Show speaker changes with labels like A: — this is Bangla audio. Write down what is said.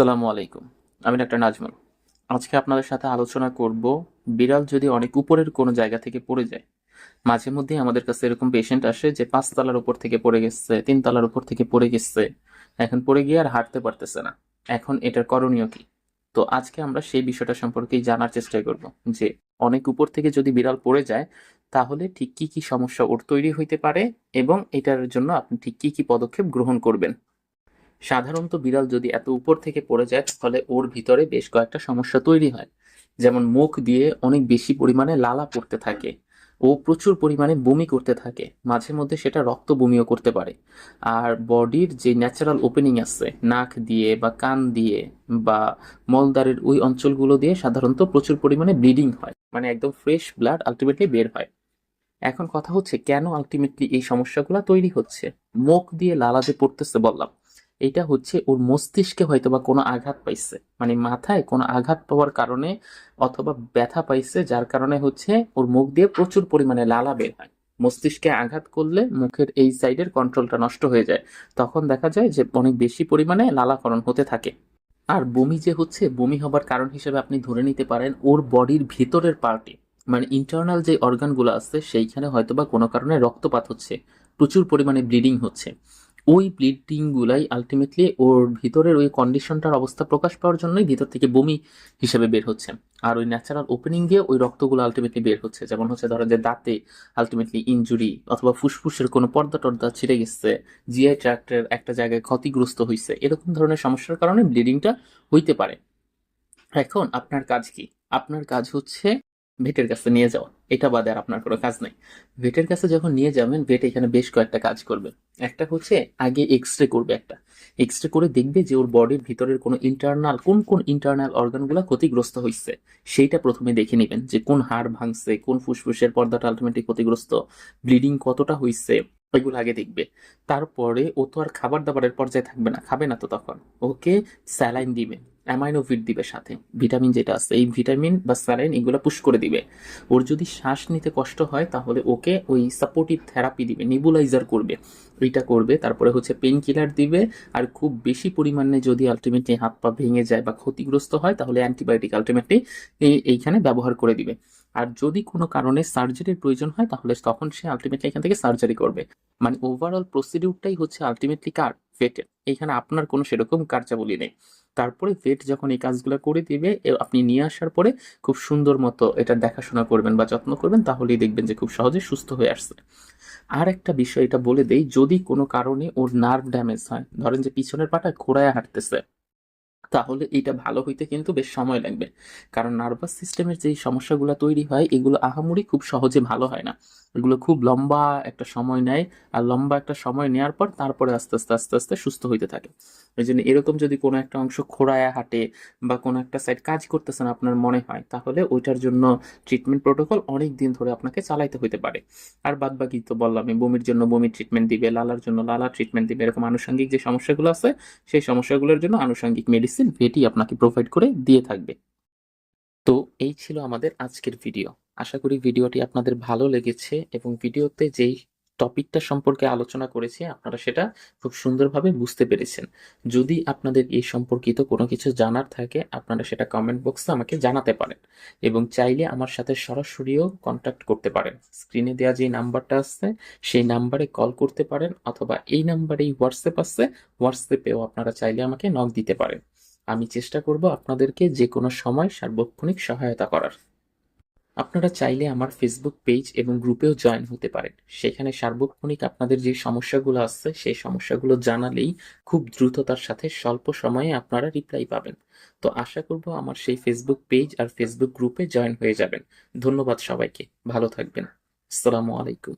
A: আসসালামু আলাইকুম। আমি ডাক্তার নাজমুল। আজকে আপনাদের সাথে আলোচনা করব, বিড়াল যদি অনেক উপরের কোনো জায়গা থেকে পড়ে যায়, মাঝে মধ্যে আমাদের কাছে এরকম পেশেন্ট আসে যে পাঁচ পাঁচতলার উপর থেকে পড়ে গেছে, তিনতলার উপর থেকে পড়ে গেছে, এখন পড়ে গিয়ে আর হাঁটতে পারতেছে না। এখন এটার করণীয় কি? তো আজকে আমরা সেই বিষয়টা সম্পর্কেই জানার চেষ্টা করব যে অনেক উপর থেকে যদি বিড়াল পড়ে যায়, তাহলে ঠিক কি কি সমস্যা ওর তৈরি হইতে পারে এবং এটার জন্য আপনি ঠিক কি কি পদক্ষেপ গ্রহণ করবেন। সাধারণত বিড়াল যদি এত উপর থেকে পড়ে যায়, তাহলে ওর ভিতরে বেশ কয়েকটা সমস্যা তৈরি হয়। যেমন মুখ দিয়ে অনেক বেশি পরিমাণে লালা পড়তে থাকে ও প্রচুর পরিমাণে বমি করতে থাকে। মাঝে মধ্যে সেটা রক্ত বমিও করতে পারে। আর বডির যে ন্যাচারাল ওপেনিং আছে, নাক দিয়ে বা কান দিয়ে বা মলদ্বারের ওই অঞ্চলগুলো দিয়ে সাধারণত প্রচুর পরিমাণে ব্লিডিং হয় মানে একদম ফ্রেশ ব্লাড আলটিমেটলি বের হয়। এখন কথা হচ্ছে, কেন আলটিমেটলি এই সমস্যাগুলো তৈরি হচ্ছে? মুখ দিয়ে লালা যে পড়তেছে বললাম এটা হচ্ছে ওর মস্তিষ্কে হয়তো বা কোনো আঘাত পাইছে। মানে মাথায় কোনো আঘাত পাওয়ার কারণে অথবা ব্যথা পাইছে, যার কারণে হচ্ছে ওর মুখ দিয়ে প্রচুর পরিমাণে লালা বের হয়। মস্তিষ্কে আঘাত করলে মুখের এই সাইডের কন্ট্রোলটা নষ্ট হয়ে যায়। তখন দেখা যায় যে অনেক বেশি পরিমাণে লালাকরণ হতে থাকে। আর বমি যে হচ্ছে, বমি হবার কারণ হিসেবে আপনি ধরে নিতে পারেন ওর বডির ভিতরের পার্টি মানে ইন্টারনাল যে অর্গানগুলো আছে, সেইখানে হয়তোবা কোনো কারণে রক্তপাত হচ্ছে, প্রচুর পরিমাণে ব্লিডিং হচ্ছে। ওই ব্লিডিংগুলাই আলটিমেটলি ওর ভিতরের ওই কন্ডিশনটার অবস্থা প্রকাশ পাওয়ার জন্যই ভিতর থেকে বমি হিসেবে বের হচ্ছে। আর ওই ন্যাচারাল ওপেনিং দিয়ে ওই রক্তগুলো আলটিমেটলি বের হচ্ছে। যেমন হচ্ছে ধরো যে দাঁতে আলটিমেটলি ইনজুরি অথবা ফুসফুসের কোনো পর্দা টর্দা ছিঁড়ে গেছে জিআই ট্র্যাক্টের একটা জায়গায় ক্ষতিগ্রস্ত হয়েছে এরকম ধরনের সমস্যার কারণে ব্লিডিংটা হইতে পারে। এখন আপনার কাজ কি? আপনার কাজ হচ্ছে ভেটের কাছে নিয়ে যাওয়া। এটা বাদে আর আপনার কোনো কাজ নাই। ভেটের কাছে যখন নিয়ে যাবেন, ভেট এখানে বেশ কয়েকটা কাজ করবে। একটা হচ্ছে আগে এক্স রে করবে একটা। এক্স রে করে দেখবে যে ওর বডির ভিতরের কোনো ইন্টারনাল কোন কোন ইন্টারনাল অর্গানগুলো ক্ষতিগ্রস্ত হয়েছে সেইটা প্রথমে দেখে নেবেন যে কোন হাড় ভাঙছে, কোন ফুসফুসের পর্দাটা আলটিমেটলি ক্ষতিগ্রস্ত ব্লিডিং কতটা হয়েছে ওইগুলো আগে দেখবে। তারপরে ও তো আর খাবার দাবারের পর্যায়ে থাকবে না, খাবে না তো তখন। ওকে স্যালাইন দিবে। অ্যামাইনোভিট দিবে সাথে, ভিটামিন যেটা আছে, এই ভিটামিন বা স্যালাইন এগুলো পুশ করে দিবে। ওর যদি শ্বাস নিতে কষ্ট হয়, তাহলে ওকে ওই সাপোর্টিভ থেরাপি দিবে নিবুলাইজার করবে। ওইটা করবে, তারপরে হচ্ছে পেন কিলার দিবে, আর খুব বেশি পরিমাণে যদি আলটিমেটলি হাত পা ভেঙে যায় বা ক্ষতিগ্রস্ত হয়, তাহলে অ্যান্টিবায়োটিক আলটিমেটলি এইখানে ব্যবহার করে দিবে। আর যদি কোনো কারণে সার্জারির প্রয়োজন হয়, তাহলে তখন সে আলটিমেটলি এখান থেকে সার্জারি করবে। মানে ওভারঅল প্রসিডিউরটাই হচ্ছে আলটিমেটলি কার? ফেটের এখানে আপনার কোনো সেরকম কার্যাবলী নেই। তারপরে ভেট যখন এই কাজগুলো করে দিবে আপনি নিয়ে আসার পরে খুব সুন্দর মতো এটা দেখাশোনা করবেন বা যত্ন করবেন, তাহলেই দেখবেন যে খুব সহজে সুস্থ হয়ে আসছে। আর একটা বিষয় এটা বলে দেই, যদি কোনো কারণে ওর নার্ভ ড্যামেজ হয়, ধরেন যে পিছনের পাটা ঘোড়ায় হাঁটতেছে তাহলে এটা ভালো হইতে কিন্তু বেশ সময় লাগবে। কারণ নার্ভাস সিস্টেমের যে সমস্যাগুলো তৈরি হয়, এগুলো আহামরি খুব সহজে ভালো হয় না। এগুলো খুব লম্বা একটা সময় নেয় আর লম্বা একটা সময় নেওয়ার পর তারপরে আস্তে আস্তে আস্তে আস্তে সুস্থ হইতে থাকে। ওই জন্য এরকম যদি কোনো একটা অংশ খোড়ায় হাঁটে বা কোনো একটা সাইড কাজ করতেছেন আপনার মনে হয়, তাহলে ওইটার জন্য ট্রিটমেন্ট প্রোটোকল অনেক দিন ধরে আপনাকে চালাইতে হইতে পারে। আর বাদ বাকি তো বললাম বমির জন্য বমির ট্রিটমেন্ট দিবে, লালার জন্য লালা ট্রিটমেন্ট দিবে, এরকম আনুষঙ্গিক যে সমস্যাগুলো আছে, সেই সমস্যাগুলোর জন্য আনুষঙ্গিক মেডিসিন ভেটি আপনাকে প্রোভাইড করে দিয়ে থাকবে। তো এই ছিল আমাদের আজকের ভিডিও আশা করি ভিডিওটি আপনাদের ভালো লেগেছে এবং ভিডিওতে যেই টপিকটা সম্পর্কে আলোচনা করেছি, আপনারা সেটা খুব সুন্দরভাবে বুঝতে পেরেছেন। যদি আপনাদের এই সম্পর্কিত কোনো কিছু জানার থাকে, আপনারা সেটা কমেন্ট বক্সে আমাকে জানাতে পারেন এবং চাইলে আমার সাথে সরাসরিও কন্ট্যাক্ট করতে পারেন। স্ক্রিনে দেওয়া যে নাম্বারটা আছে সেই নাম্বারে কল করতে পারেন অথবা এই নাম্বারেই হোয়াটসঅ্যাপ আছে হোয়াটসঅ্যাপেও আপনারা চাইলে আমাকে নক দিতে পারেন। আমি চেষ্টা করব আপনাদেরকে যে কোনো সময় সার্বক্ষণিক সহায়তা করার। আপনারা চাইলে আমার ফেসবুক পেজ এবং গ্রুপেও জয়েন হতে পারেন। সেখানে সার্বক্ষণিক আপনাদের যে সমস্যাগুলো আছে, সেই সমস্যাগুলো জানালেই খুব দ্রুততার সাথে স্বল্প সময়ে আপনারা রিপ্লাই পাবেন। তো আশা করব আমার সেই ফেসবুক পেজ আর ফেসবুক গ্রুপে জয়েন হয়ে যাবেন। ধন্যবাদ সবাইকে। ভালো থাকবেন। আসসালামু আলাইকুম।